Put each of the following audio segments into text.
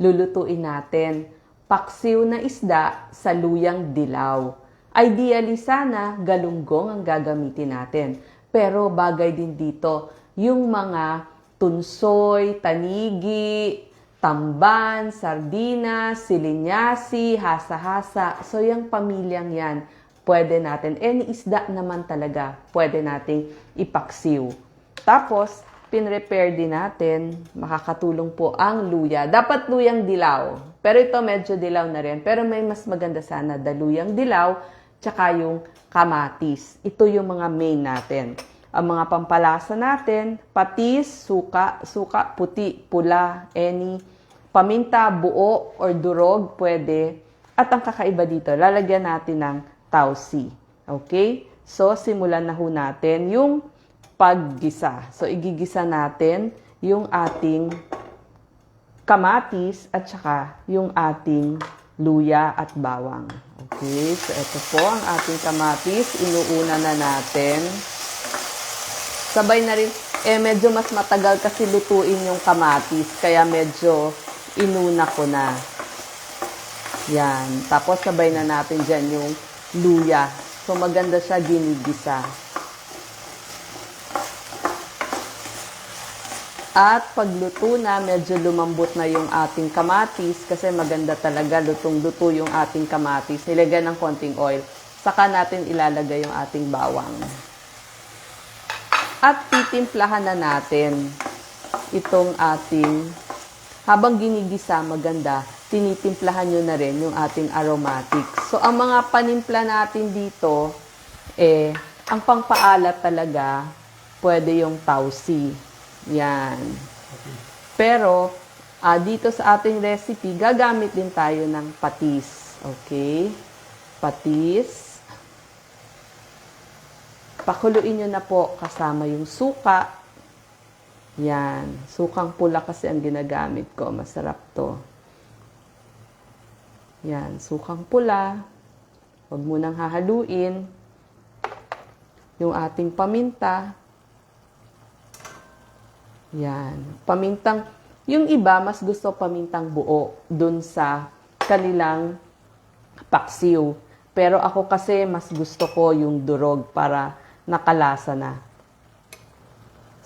lulutuin natin paksiw na isda sa luyang dilaw. Ideally sana, galunggong ang gagamitin natin. Pero bagay din dito yung mga tunsoy, tanigi, tamban, sardinas, silinyasi, hasa-hasa. So, yung pamilyang yan, pwede natin. Any isda naman talaga, pwede nating ipaksiw. Tapos, pinrepair din natin, makakatulong po ang luya. Dapat luyang dilaw. Pero ito medyo dilaw na rin. Pero may mas maganda sana, daluyang dilaw, tsaka yung kamatis. Ito yung mga main natin. Ang mga pampalasa natin, patis, suka, suka, puti, pula, any, paminta, buo, or durog, pwede. At ang kakaiba dito, lalagyan natin ng tausi. Okay? So, simulan na ho natin yung paggisa. So, igigisa natin yung ating kamatis at saka yung ating luya at bawang. Okay, so ito po ang ating kamatis. Inuuna na natin. Sabay na rin, eh medyo mas matagal kasi lutuin yung kamatis. Kaya medyo inuna ko na. Yan. Tapos sabay na natin dyan yung luya. So maganda siya ginigisa. At pagluto na, medyo lumambot na yung ating kamatis kasi maganda talaga lutong-luto yung ating kamatis. Nilagyan ng konting oil. Saka natin ilalagay yung ating bawang. At titimplahan na natin itong ating, habang ginigisa, maganda, tinitimplahan nyo na rin yung ating aromatics. So, ang mga panimpla natin dito, eh, ang pangpaalat talaga, pwede yung tausi. Yan. Pero, ah, dito sa ating recipe, gagamit din tayo ng patis. Okay? Patis. Pakuluin nyo na po kasama yung suka. Yan. Sukang pula kasi ang ginagamit ko. Masarap to. Yan. Sukang pula. Huwag mo nang hahaluin. Yung ating paminta. Yan. Pamintang, yung iba, mas gusto pamintang buo dun sa kanilang paksiw. Pero ako kasi, mas gusto ko yung durog para nakalasa na.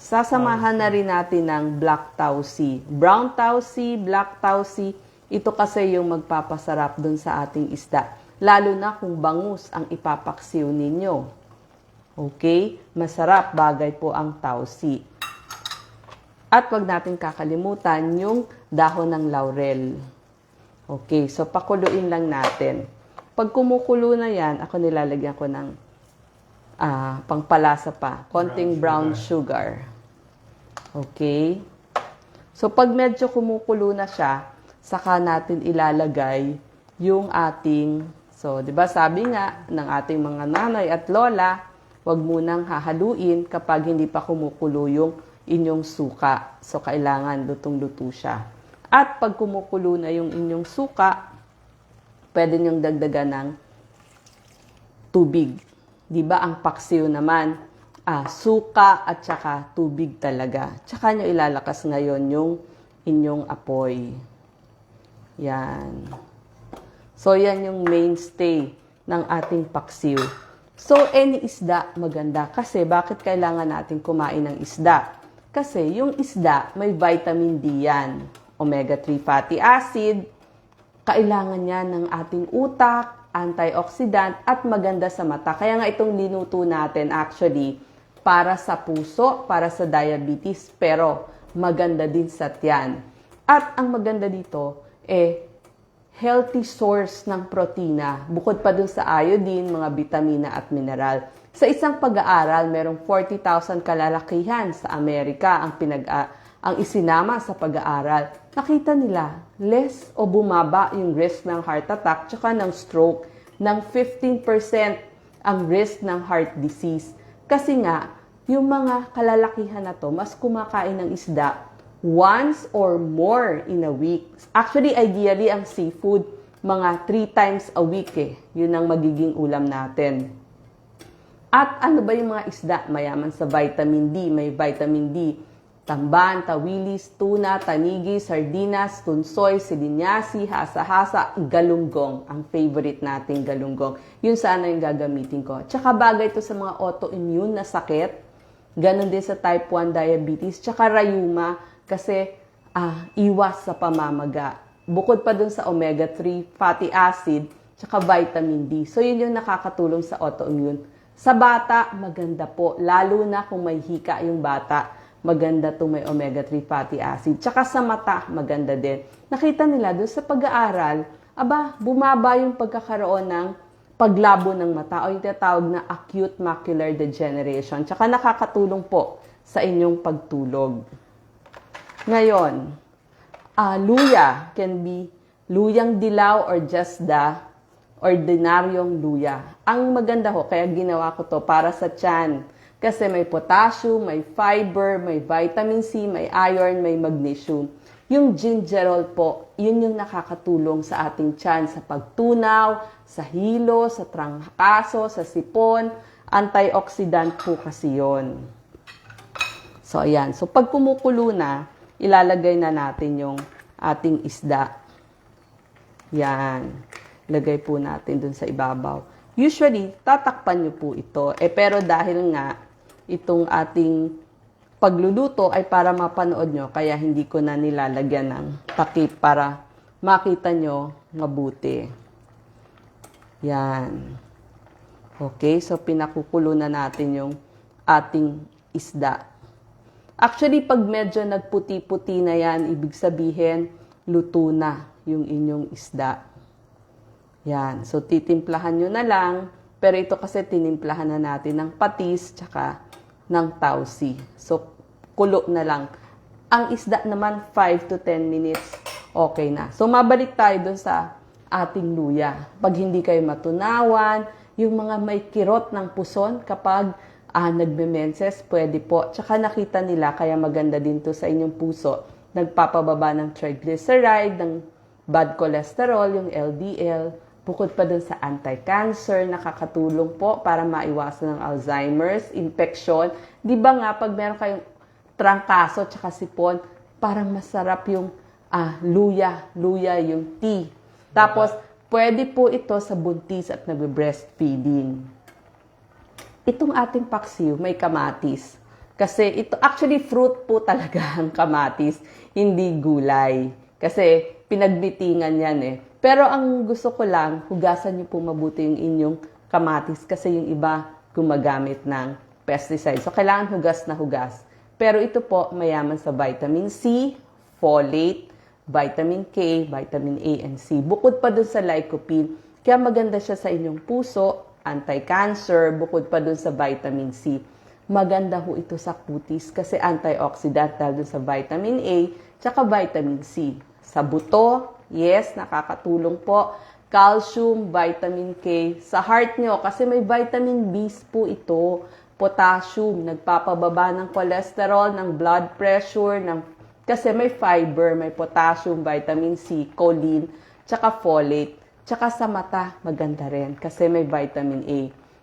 Sasamahan na rin natin ng black tausi. Brown tausi, black tausi, ito kasi yung magpapasarap dun sa ating isda. Lalo na kung bangus ang ipapaksiw ninyo. Okay? Masarap bagay po ang tausi. At wag natin kakalimutan yung dahon ng laurel. Okay, so pakuluin lang natin. Pag kumukulo na yan, ako nilalagyan ko ng ah, pangpalasa pa. Konting brown, Brown sugar. Okay? So pag medyo kumukulo na siya, saka natin ilalagay yung ating, so 'di ba sabi nga ng ating mga nanay at lola, wag munang hahaluin kapag hindi pa kumukulo yung inyong suka. So kailangan lutong-luto siya. At pag kumukulo na yung inyong suka, pwede niyong dagdagan ng tubig. 'Di ba ang paksiw naman, ah, suka at saka tubig talaga. Tsaka nyo ilalakas ngayon yung inyong apoy. Yan. So, yan yung mainstay ng ating paksiw. So, any isda maganda. Kasi, bakit kailangan natin kumain ng isda? Kasi, yung isda, may vitamin D yan. Omega-3 fatty acid, kailangan niya ng ating utak, antioxidant, at maganda sa mata. Kaya nga itong linuto natin actually para sa puso, para sa diabetes, pero maganda din sa tiyan. At ang maganda dito, eh, healthy source ng protina, bukod pa dun sa iodine, mga vitamina at mineral. Sa isang pag-aaral, merong 40,000 kalalakihan sa Amerika ang pinag ang isinama sa pag-aaral. Nakita nila, less o bumaba yung risk ng heart attack tsaka ng stroke ng 15% ang risk ng heart disease. Kasi nga, yung mga kalalakihan na to, mas kumakain ng isda once or more in a week. Actually, ideally, ang seafood, mga three times a week eh. Yun ang magiging ulam natin. At ano ba yung mga isda? Mayaman sa vitamin D, may vitamin D. tamban, tawilis, tuna, tanigi, sardinas, tunsoy, silinyasi, hasa-hasa, galunggong. Ang favorite nating galunggong. Yun sana yung gagamitin ko. Tsaka bagay ito sa mga autoimmune na sakit. Ganon din sa type 1 diabetes. Tsaka rayuma kasi ah, iwas sa pamamaga. Bukod pa dun sa omega-3 fatty acid, tsaka vitamin D. So yun yung nakakatulong sa autoimmune. Sa bata, maganda po. Lalo na kung may hika yung bata maganda itong may omega-3 fatty acid. Tsaka sa mata, maganda din. Nakita nila doon sa pag-aaral, aba, bumaba yung pagkakaroon ng paglabo ng mata o yung tinatawag na acute macular degeneration. Tsaka nakakatulong po sa inyong pagtulog. Ngayon, ah luya can be luyang dilaw or just the ordinaryong luya. Ang maganda ho, kaya ginawa ko to para sa tiyan. Kasi may potassium, may fiber, may vitamin C, may iron, may magnesium. Yung gingerol po, yun yung nakakatulong sa ating tiyan sa pagtunaw, sa hilo, sa trangkaso, sa sipon. Antioxidant po kasi yon. So, ayan. So, pag kumukulo na, ilalagay na natin yung ating isda. Yan. Lagay po natin dun sa ibabaw. Usually, tatakpan nyo po ito. Eh, pero dahil nga, itong ating pagluluto ay para mapanood nyo, kaya hindi ko na nilalagyan ng takip para makita nyo mabuti. Yan. Okay, so pinakukulo na natin yung ating isda. Actually, pag medyo nagputi-puti na yan, ibig sabihin, luto na yung inyong isda. Yan. So, titimplahan nyo na lang. Pero ito kasi tinimplahan na natin ng patis tsaka ng tausi. So, kulo na lang. Ang isda naman, 5 to 10 minutes, okay na. So, mabalik tayo dun sa ating luya. Pag hindi kayo matunawan, yung mga may kirot ng puson kapag ah, nagme-menses, pwede po. Tsaka nakita nila, kaya maganda din to sa inyong puso. Nagpapababa ng triglyceride, ng bad cholesterol, yung LDL. Bukod pa dun sa anti-cancer, nakakatulong po para maiwasan ng Alzheimer's, infection. Di ba nga, pag meron kayong trangkaso tsaka sipon, parang masarap yung ah, luya, luya yung tea. Tapos, pwede po ito sa buntis at nagbe-breastfeeding. Itong ating paksiw, may kamatis. Kasi ito, actually fruit po talaga ang kamatis, hindi gulay. Kasi pinagbitingan yan eh. Pero ang gusto ko lang, hugasan niyo po mabuti yung inyong kamatis kasi yung iba gumagamit ng pesticide. So, kailangan hugas na hugas. Pero ito po, mayaman sa vitamin C, folate, vitamin K, vitamin A and C. Bukod pa dun sa lycopene, kaya maganda siya sa inyong puso, anti-cancer, bukod pa dun sa vitamin C. Maganda ho ito sa kutis kasi antioxidant dahil dun sa vitamin A, tsaka vitamin C. Sa buto, yes, nakakatulong po. Calcium, vitamin K. Sa heart nyo, kasi may vitamin B po ito. Potassium, nagpapababa ng cholesterol, ng blood pressure, ng kasi may fiber, may potassium, vitamin C, choline, tsaka folate. Tsaka sa mata, maganda rin kasi may vitamin A.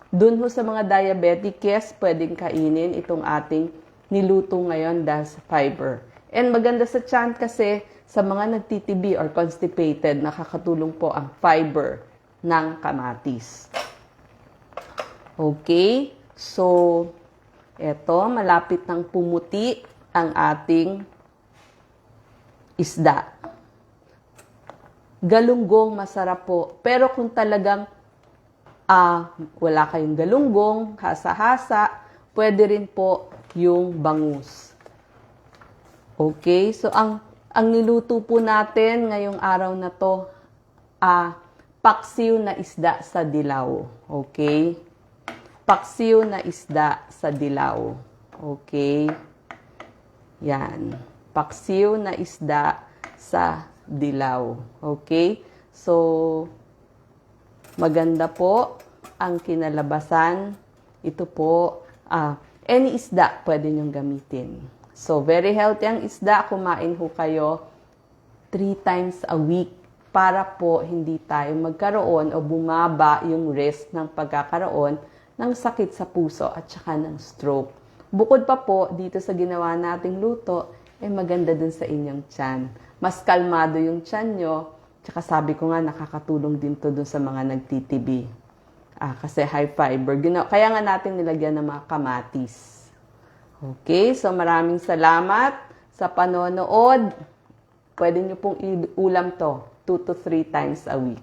Doon ho sa mga diabetic, yes, pwedeng kainin itong ating niluto ngayon dahil sa fiber. And maganda sa tiyan kasi sa mga nagtitibi or constipated, nakakatulong po ang fiber ng kamatis. Okay? So, eto, malapit ng pumuti ang ating isda. Galunggong masarap po. Pero kung talagang ah, wala kayong galunggong, hasa-hasa, pwede rin po yung bangus. Okay? So, ang, ang niluto po natin ngayong araw na to, ah, paksiw na isda sa dilaw. Okay? Paksiw na isda sa dilaw. Okay? Yan. Paksiw na isda sa dilaw. Okay? So, maganda po ang kinalabasan. Ito po, ah, any isda pwede niyong gamitin. So, very healthy ang isda. Kumain ho kayo three times a week para po hindi tayo magkaroon o bumaba yung risk ng pagkakaroon ng sakit sa puso at saka ng stroke. Bukod pa po dito sa ginawa nating luto, eh maganda dun sa inyong tiyan. Mas kalmado yung tiyan nyo, tsaka sabi ko nga nakakatulong din to dun sa mga nagtitibi. Ah, kasi high fiber. Gina- Kaya nga natin nilagyan ng mga kamatis. Okay, so maraming salamat sa panonood. Pwede nyo pong ulam to 2 to 3 times a week.